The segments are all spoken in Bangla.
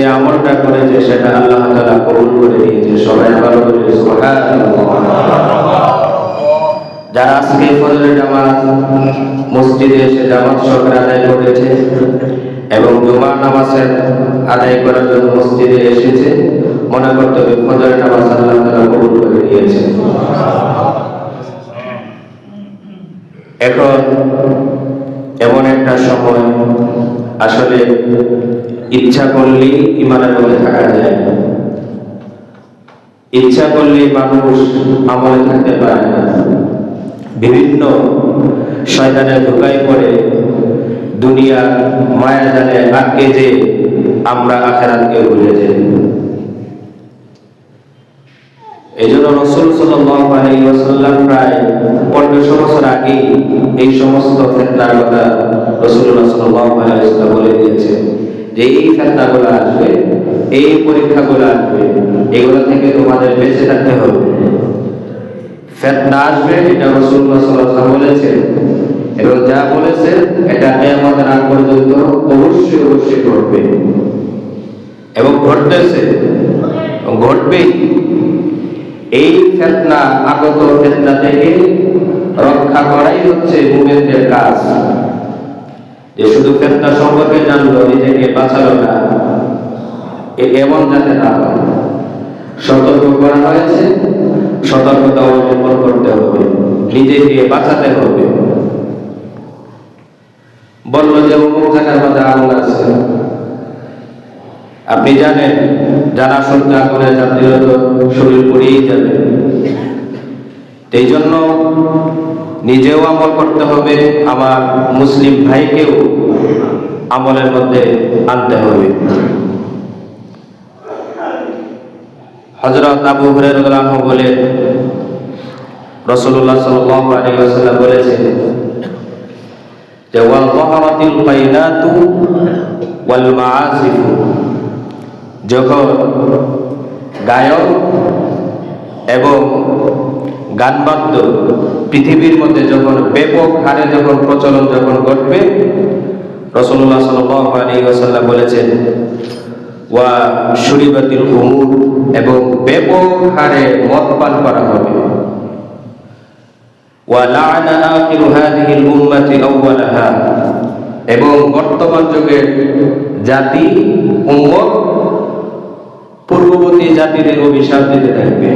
যে আমলটা করেছে, সেটা আল্লাহ তাআলা কবুল করে নিয়েছে। সবাই ভালো করে যারা আজকে ফজরের জামাত, মসজিদে এসে জামাত সহকারে আদায় করেছে এবং জুমার নামাজের আদায় করার জন্য মসজিদে এসেছে, মনে করতে হবে ফজরের নামাজ আল্লাহ তাআলা কবুল করে নিয়েছে। এখন এমন একটা সময়, আসলে ইচ্ছা করলেই ইমানের মধ্যে থাকা যায়। ইচ্ছা করলেই মানুষ আমলে থাকতে পারে না। বিভিন্ন শয়তানের ধোকায় পড়ে দুনিয়া মায়া জানে আটকে যে আমরা আখেরাতকে ভুলে যাই। এই জন্য রসুল সাল্লাম প্রায় পনেরোশো বছর আগে এই সমস্ত ফেতনার কথা রসুল্লাহ সাল্লাম বলে দিয়েছে যে এই ফেতনাগুলো আসবে, এই পরীক্ষাগুলো আসবে, এগুলো থেকে তোমাদের বেঁচে থাকতে হবে। ফেতনা আসবে এটা রসুল্লাহ সাল্লাম বলেছেন। এবং যা বলেছে এটা আমাদের আগ পর্যন্ত অবশ্যই অবশ্যই ঘটবে। এবং ঘটতেছে। ঘটবেই। এই ফেতনা, আগত ফেতনা থেকে রক্ষা করাই হচ্ছে মুমিনদের কাজ। যে শুধু ফেতনা সম্পর্কে জানলো, নিজেকে বাঁচালো না এমন যাতে না সতর্ক করা হয়েছে, সতর্কতা অবলম্বন করতে হবে, নিজেকে বাঁচাতে হবে। বলল যে, অমুক জায়গার মধ্যে আগুন আছে। আপনি জানেন, যারা সত্যি আগুনে জাতীয় শরীর পড়েই যাবে। এই জন্য নিজেও আমল করতে হবে আমার মুসলিম ভাইকেও আমলের মধ্যে আনতে হবে। হজরত আবু হুরায়রা বলে রসুল্লাহ ওয়াসাল্লাম বলেছেন যে, ওয়াল যাহারাতিল কাইনাতু ওয়াল মাআসিফু যখন গায়ক এবং গানবাদ্য পৃথিবীর মধ্যে যখন ব্যাপক হারে যখন প্রচলন যখন ঘটবে রসল্লাহ সাল্লাম বলেছেন, ওয়া সুরিবাতিল হুমুর এবং ব্যাপক হারে মদ পান করা হবে। ওয়া লাআনা আখিরু হাযিহিল এবং বর্তমান যুগের জাতি, উম্মত, পূর্ববর্তী জাতিদের অভিশাপ দিতে থাকবে।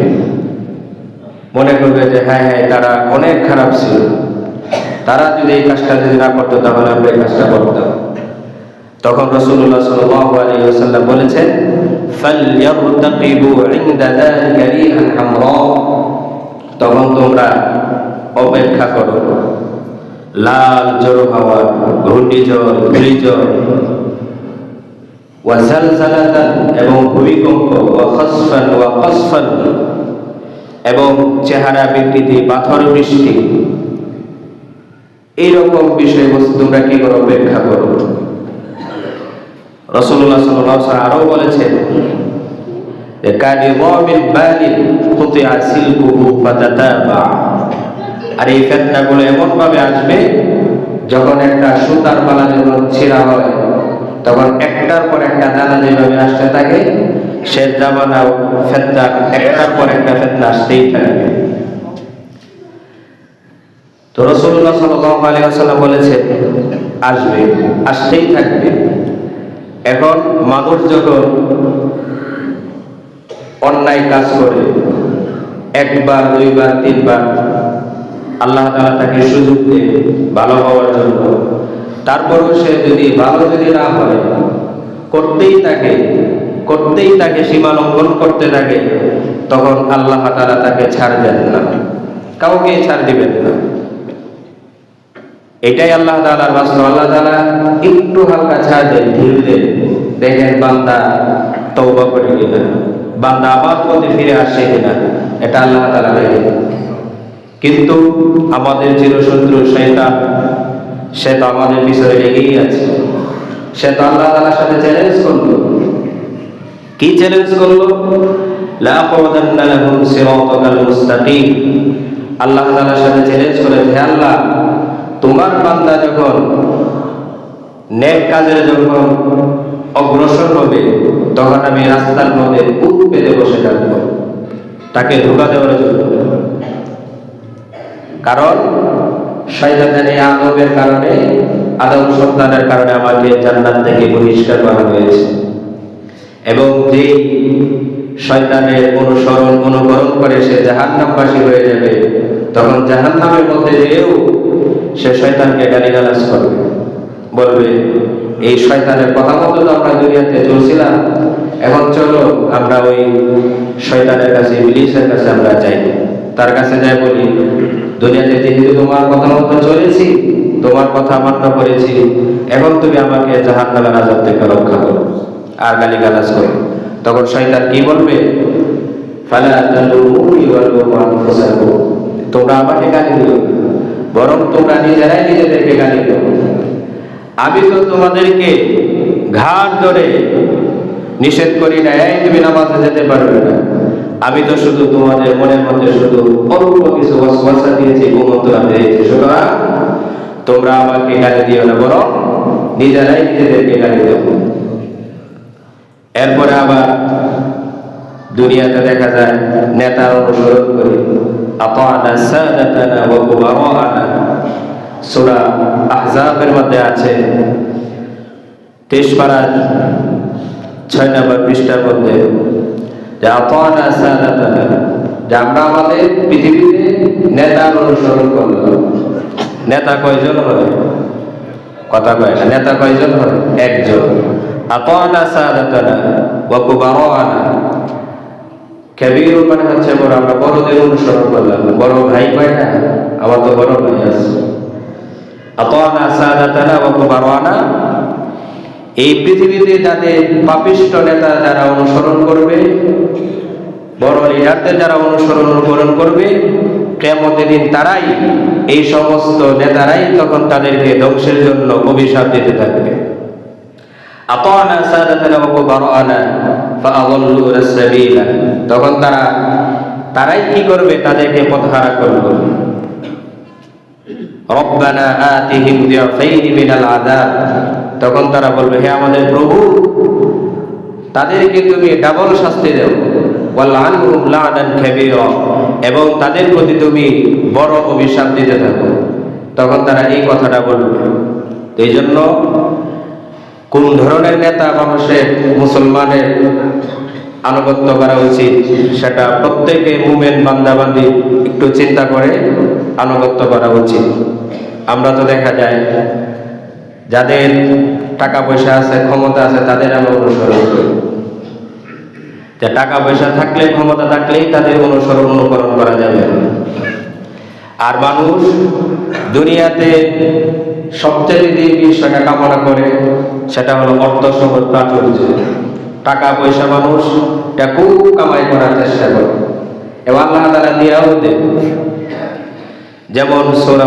মনে করবে যে হ্যাঁ হ্যাঁ তারা অনেক খারাপ ছিল। তারা যদি এই কাজটা যদি না করতো, তাহলে আমরা এই কাজটা করতাম। তখন রসুল্লাহ সাল্লাম বলেছেন তখন তোমরা অপেক্ষা করো। লাল জোর হাওয়া ঘূর্ণিঝড় ঘূর্ণিঝড় ওয়াজাল এবং ভূমিকম্প ওয়াকসফান ওয়াকসফান এবং চেহারা, বিকৃতি, পাথর, বৃষ্টি, এইরকম বিষয়বস্তু তোমরা কি করো অপেক্ষা করো। রসুল্লাহ সাল্লাহ আরও বলেছেন আর এই ফেতনাগুলো এমন ভাবে আসবে, যখন একটা সুতার মালা যখন ছিঁড়া হয়, তখন একটার পর একটা দানা যেভাবে আসতে থাকে সে জামানাও ফেতনা একটার পর একটা ফেতনা আসতেই থাকবে তো রসুল্লাহ সাল্লাম বলেছে আসবে, আসতেই থাকবে। এখন মানুষ যখন অন্যায় কাজ করে, একবার, দুইবার, তিনবার আল্লাহ তালা তাকে সুযোগ দেয় ভালো হওয়ার জন্য। তারপরও সে যদি ভালো যদি না হয়, করতেই থাকে করতেই তাকে সীমা লঙ্ঘন করতে থাকে, তখন আল্লাহ তালা তাকে ছাড় দেন না। কাউকে ছাড় দিবেন না। এটাই আল্লাহ তালার বাস্তব। আল্লাহ তালা একটু হালকা ছাড় দেন ঢিল দেন দেখেন বান্দা তৌবা করে কিনা, বান্দা আবার পথে ফিরে আসে কিনা, এটা আল্লাহ তালা দেখেন। কিন্তু আমাদের চিরশত্রু শয়তান, সে তো আমাদের পিছনে লেগেই আছে। সে তো আল্লাহ তালার সাথে চ্যালেঞ্জ করল। কি চ্যালেঞ্জ করল? আল্লাহ সাথে চ্যালেঞ্জ করে, হে আল্লাহ, তোমার বান্দা যখন নেক কাজের যখন অগ্রসর হবে, তখন আমি রাস্তার মধ্যে উঠ পেতে বসে থাকব। তাকে ধোকা দেওয়ার জন্য। কারণ, শয়তানের এই আদবের কারণে, আদম সন্তানের কারণে আমাকে জান্নাত থেকে বহিষ্কার করা হয়েছে। এবং যে শয়তানের অনুসরণ, অনুকরণ করে সে জাহান্নামবাসী হয়ে যাবে, তখন জাহান্নামের মধ্যে যেও সে শয়তানকে গালিগালাজ করবে। বলবে, এই শয়তানের কথা মতো তো আমরা দুনিয়াতে চলছিলাম, এখন চলো আমরা ওই শয়তানের কাছে, ইবলিসের কাছে আমরা যাই। তার কাছে যাই বলি, দুনিয়াতে যেহেতু তোমার কথা মতো চলেছি, তোমার কথা মান্য করেছি, এখন তুমি আমাকে জাহান্নামের আজাব থেকে রক্ষা করো। আর গালি গালাজ করো। তখন শয়তান কি বলবে? তোমরা আমাকে গালি দিও। বরং তোমরা নিজেরাই নিজেদেরকে গালি দিও। আমি তো তোমাদেরকে ঘাট ধরে নিষেধ করি না এই তুমি নামাজে যেতে পারবে না। আমি তো শুধু তোমাদের মনের মধ্যে শুধু অল্প কিছু ওয়াসওয়াসা দিয়েছি কুমন্ত্রণা দিয়েছি। সুতরাং তোমরা আমাকে গালি দিও না, বরং নিজেরাই নিজেদেরকে গালি দেব এরপরে আবার দুনিয়াতে দেখা যায়, নেতার অনুসরণ করে, আতানা সাদাতানা ওয়া কুবারানা? সূরা আহজাবের মধ্যে আছে তেইশ পারার ছয় নম্বর পৃষ্ঠার মধ্যে, যে আতানা সাদাতানা, যে আমরা আমাদের পৃথিবীতে নেতার অনুসরণ করলাম। নেতা কয়জন হয়? কথা কয় নেতা কয়জন হয়? একজন। আতানা সাদাতানা ওয়া কুবারানা কবির মানে হচ্ছে বড়, আমরা বড়দের অনুসরণ করলাম, বড় ভাই না? আমার তো বড় ভাই আছে। আতানা এই পৃথিবীতে যাদের পাপিষ্ট নেতা যারা অনুসরণ করবে, বড় লিডারদের যারা অনুসরণ অনুকরণ করবে কেমতের দিন তারাই এই সমস্ত নেতারাই তখন তাদেরকে ধ্বংসের জন্য অভিশাপ দিতে থাকবে। আতানা সাদাতানা ওয়া কুবারানা ফাআযাল্লুনা সাবিলা তখন তারা, তারাই কি করবে? তাদেরকে পথহারা করবে। রব্বানা আতিহিম দিয়াফাইনি মিনাল আযাব। তখন তারা বলবে, হে আমাদের প্রভু, তাদেরকে তুমি ডাবল শাস্তি দাও। ওয়ালআনহুম লা'নান কাবীরা। এবং তাদের প্রতি তুমি বড় অভিশাপ দিতে থাকো। তখন তারা এই কথাটা বলবে। এই জন্য কোন ধরনের নেতা মানুষের মুসলমানের আনুগত্য করা উচিত, সেটা প্রত্যেকে মুমেন বান্দাবান্দি একটু চিন্তা করে আনুগত্য করা উচিত। আমরা তো দেখা যায়, যাদের টাকা পয়সা আছে, ক্ষমতা আছে, তাদের আমরা অনুসরণ করি। যে টাকা পয়সা থাকলে, ক্ষমতা থাকলেই তাদের অনুসরণ, অনুকরণ করা যাবে। আর মানুষ দুনিয়াতে সবচেয়ে যে বিষয়টা কামনা করে, সেটা হলো অর্থ সম্পদ প্রাচুর্য টাকা পয়সা মানুষ এটা খুব কামাই করার চেষ্টা করে। এবং আল্লাহ তারা দিয়াও দেয় যেমন সোরা